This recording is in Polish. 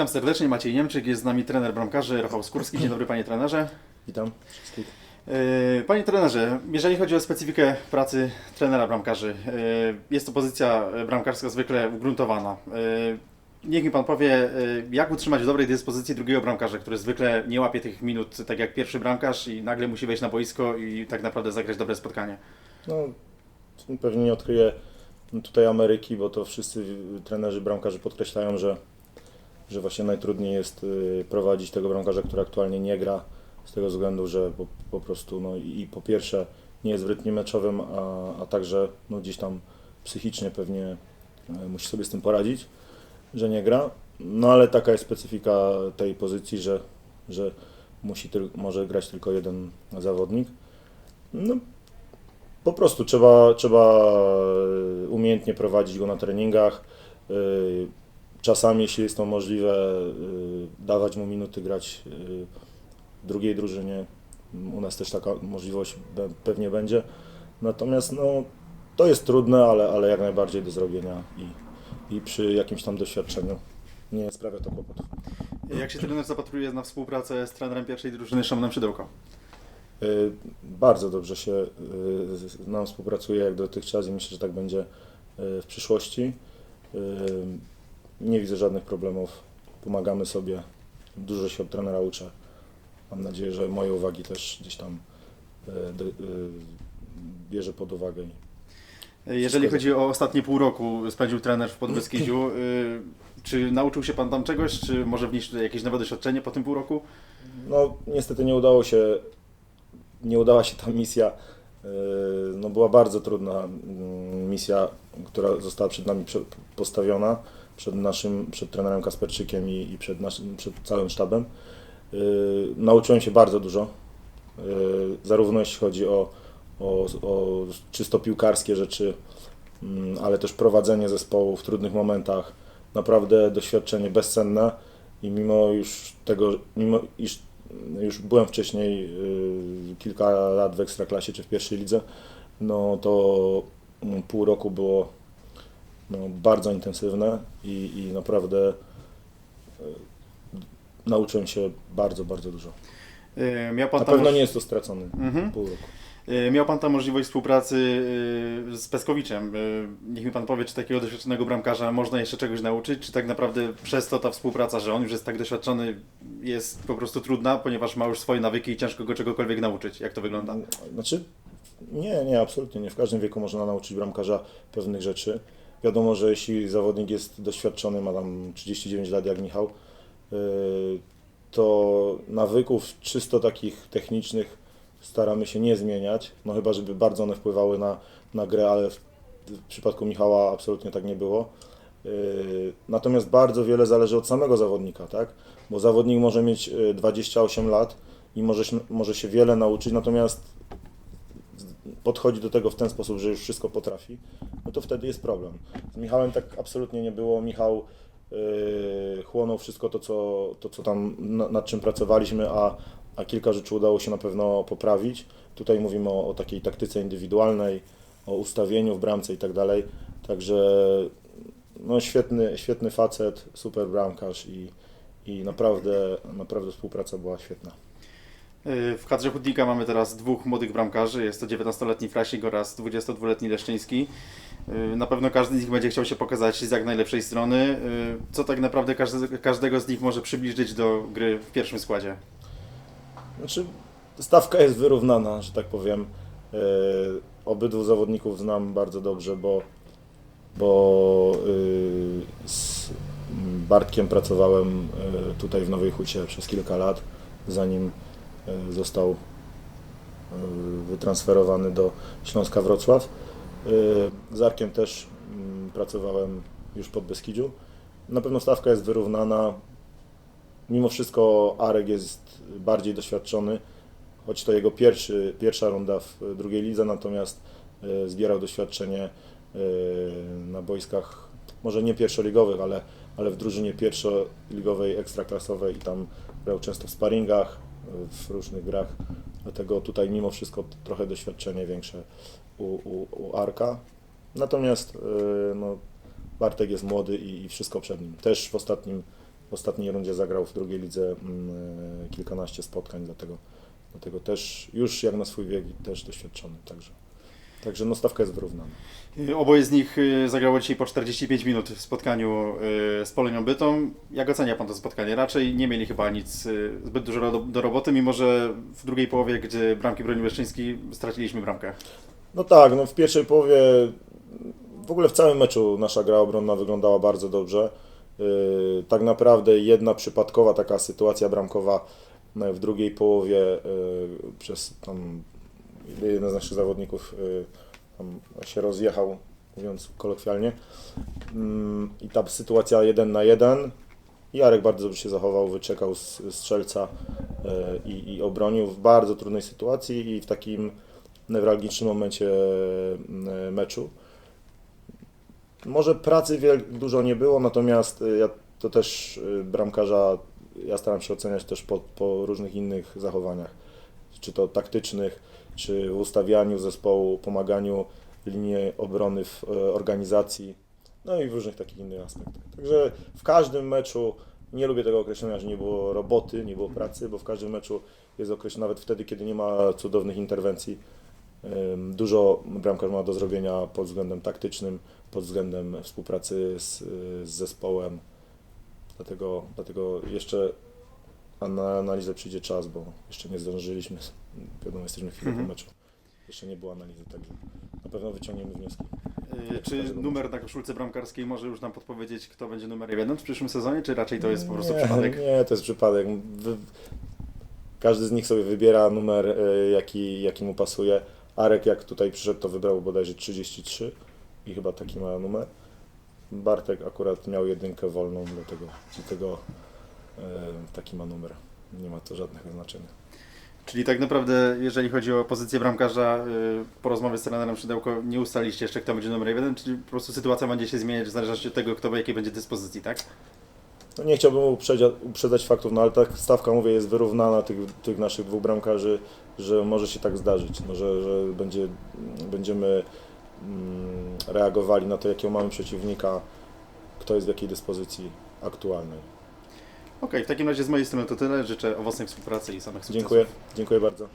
Witam serdecznie, Maciej Niemczyk, jest z nami trener bramkarzy Rafał Skórski. Dzień dobry panie trenerze. Witam wszystkich. E, Panie trenerze, jeżeli chodzi o specyfikę pracy trenera bramkarzy, e, jest to pozycja bramkarska zwykle ugruntowana. E, Niech mi pan powie, jak utrzymać w dobrej dyspozycji drugiego bramkarza, który zwykle nie łapie tych minut tak jak pierwszy bramkarz i nagle musi wejść na boisko i tak naprawdę zagrać dobre spotkanie. No, pewnie nie odkryję tutaj Ameryki, bo to wszyscy trenerzy bramkarzy podkreślają, że, że właśnie najtrudniej jest y, prowadzić tego bramkarza, który aktualnie nie gra, z tego względu, że po, po prostu no, i po pierwsze nie jest w rytmie meczowym, a, a także no, gdzieś tam psychicznie pewnie y, musi sobie z tym poradzić, że nie gra. No ale taka jest specyfika tej pozycji, że, że musi może grać tylko jeden zawodnik. No, po prostu trzeba, trzeba y, umiejętnie prowadzić go na treningach. Czasami, jeśli jest to możliwe, y, dawać mu minuty grać y, drugiej drużynie. U nas też taka możliwość pewnie będzie. Natomiast no, to jest trudne, ale, ale jak najbardziej do zrobienia i, i przy jakimś tam doświadczeniu nie sprawia to kłopotów. Jak się trener zapatruje na współpracę z trenerem pierwszej drużyny Szymonem Szydełko? Y, Bardzo dobrze się z- nam współpracuje jak dotychczas i myślę, że tak będzie w przyszłości. Nie widzę żadnych problemów. Pomagamy sobie. Dużo się od trenera uczę. Mam nadzieję, że moje uwagi też gdzieś tam do- y, bierze pod uwagę. Jeżeli chodzi o ostatnie pół roku, spędził trener w Podbeskidziu. y, Czy nauczył się pan tam czegoś, czy może wnieść jakieś nowe doświadczenie po tym pół roku? No niestety nie udało się, nie udała się ta misja. Yy, No była bardzo trudna mm, misja, która została przed nami postawiona, przed naszym, przed trenerem Kasperczykiem i, i przed, naszym, przed całym sztabem. Yy, Nauczyłem się bardzo dużo, yy, zarówno jeśli chodzi o, o, o czysto piłkarskie rzeczy, mm, ale też prowadzenie zespołu w trudnych momentach. Naprawdę doświadczenie bezcenne i mimo już tego, mimo iż już byłem wcześniej y, kilka lat w Ekstraklasie czy w pierwszej lidze, no to mm, pół roku było no, bardzo intensywne i, i naprawdę y, nauczyłem się bardzo, bardzo dużo. Y, Miał pan Na pewno moż- nie jest to stracony Mhm. pół roku. Y, Miał pan tam możliwość współpracy z Peskowiczem. Niech mi pan powie, czy takiego doświadczonego bramkarza można jeszcze czegoś nauczyć, czy tak naprawdę przez to ta współpraca, że on już jest tak doświadczony, jest po prostu trudna, ponieważ ma już swoje nawyki i ciężko go czegokolwiek nauczyć. Jak to wygląda? Znaczy, nie, nie, absolutnie nie. W każdym wieku można nauczyć bramkarza pewnych rzeczy. Wiadomo, że jeśli zawodnik jest doświadczony, ma tam 39 lat jak Michał, yy, to nawyków czysto takich technicznych staramy się nie zmieniać, no chyba, żeby bardzo one wpływały na, na grę, ale w, w przypadku Michała absolutnie tak nie było. Yy, Natomiast bardzo wiele zależy od samego zawodnika, tak? Bo zawodnik może mieć yy, 28 lat i może, może się wiele nauczyć, natomiast podchodzi do tego w ten sposób, że już wszystko potrafi, no to wtedy jest problem. Z Michałem tak absolutnie nie było. Michał yy, chłonął wszystko to, co, to, co tam na, nad czym pracowaliśmy, a, a kilka rzeczy udało się na pewno poprawić. Tutaj mówimy o, o takiej taktyce indywidualnej, o ustawieniu w bramce i tak dalej. Także no świetny, świetny facet, super bramkarz i, i naprawdę, naprawdę współpraca była świetna. Y, W kadrze Chudnika mamy teraz dwóch młodych bramkarzy. Jest to 19-letni Frasik oraz 22-letni Leszczyński. Y, Na pewno każdy z nich będzie chciał się pokazać z jak najlepszej strony. Y, Co tak naprawdę każdego z nich może przybliżyć do gry w pierwszym składzie? Znaczy, stawka jest wyrównana, że tak powiem. Obydwu zawodników znam bardzo dobrze, bo, bo z Bartkiem pracowałem tutaj w Nowej Hucie przez kilka lat, zanim został e, wytransferowany do Śląska Wrocław. E, Z Arkiem też mm, pracowałem już pod Beskidziu. Na pewno stawka jest wyrównana. Mimo wszystko Arek jest bardziej doświadczony, choć to jego pierwszy, pierwsza runda w drugiej lidze, natomiast e, zbierał doświadczenie e, na boiskach, może nie pierwszoligowych, ale, ale w drużynie pierwszoligowej, ekstraklasowej i tam grał często w sparingach, e, w różnych grach, dlatego tutaj mimo wszystko trochę doświadczenie większe u, u, u Arka. Natomiast e, no, Bartek jest młody i, i wszystko przed nim. Też w ostatnim w ostatniej rundzie zagrał w drugiej lidze mm, kilkanaście spotkań, dlatego, dlatego też już jak na swój wiek też doświadczony. Także, także no stawka jest wyrównana. Y, Oboje z nich y, zagrało dzisiaj po 45 minut w spotkaniu y, z Polonią Bytom. Jak ocenia Pan to spotkanie? Raczej nie mieli chyba nic zbyt dużo do, do roboty, mimo że w drugiej połowie, gdzie bramki bronił Leszczyński, straciliśmy bramkę. No tak, no w pierwszej połowie, w ogóle w całym meczu nasza gra obronna wyglądała bardzo dobrze. Tak naprawdę jedna przypadkowa taka sytuacja bramkowa w drugiej połowie przez tam jeden z naszych zawodników tam się rozjechał, mówiąc kolokwialnie. Mm, I ta sytuacja jeden na jeden. Jarek bardzo dobrze się zachował, wyczekał strzelca yy, i, i obronił w bardzo trudnej sytuacji i w takim newralgicznym momencie e, meczu. Może pracy wiel- dużo nie było, natomiast ja to też bramkarza ja staram się oceniać też po, po różnych innych zachowaniach, czy to taktycznych, czy w ustawianiu zespołu, pomaganiu linii obrony w e, organizacji, no i w różnych takich innych aspektach. Także w każdym meczu nie lubię tego określenia, że nie było roboty, nie było pracy, bo w każdym meczu jest określone, nawet wtedy, kiedy nie ma cudownych interwencji, Dużo bramkarz ma do zrobienia pod względem taktycznym, pod względem współpracy z, y, z zespołem. Dlatego, dlatego jeszcze na analizę przyjdzie czas, bo jeszcze nie zdążyliśmy. Wiadomo, jesteśmy chwilę Mhm. po meczu. Jeszcze nie było analizy, także na pewno wyciągniemy wnioski. Y, Czy numer na koszulce bramkarskiej może już nam podpowiedzieć, kto będzie numerem jeden w przyszłym sezonie, czy raczej to jest po prostu nie, przypadek? Nie, to jest przypadek. Każdy z nich sobie wybiera numer, y, jaki, jaki mu pasuje. Arek, jak tutaj przyszedł, to wybrał bodajże 33 i chyba taki ma numer. Bartek akurat miał jedynkę wolną, dlatego, dlatego taki ma numer. Nie ma to żadnego znaczenia. Czyli tak naprawdę, jeżeli chodzi o pozycję bramkarza, y, po rozmowie z trenerem Szydełko nie ustaliście jeszcze, kto będzie numerem jeden, czyli po prostu sytuacja będzie się zmieniać w zależności od tego, kto w jakiej będzie dyspozycji, tak? No nie chciałbym uprzedzać faktów, no ale tak stawka, mówię, jest wyrównana tych, tych naszych dwóch bramkarzy, że może się tak zdarzyć, no, że, że będzie, będziemy mm, reagowali na to, jakiego mamy przeciwnika, kto jest w jakiej dyspozycji aktualnej. Okej, w takim razie z mojej strony to tyle. Życzę owocnej współpracy i samych sukcesów. Dziękuję, dziękuję bardzo.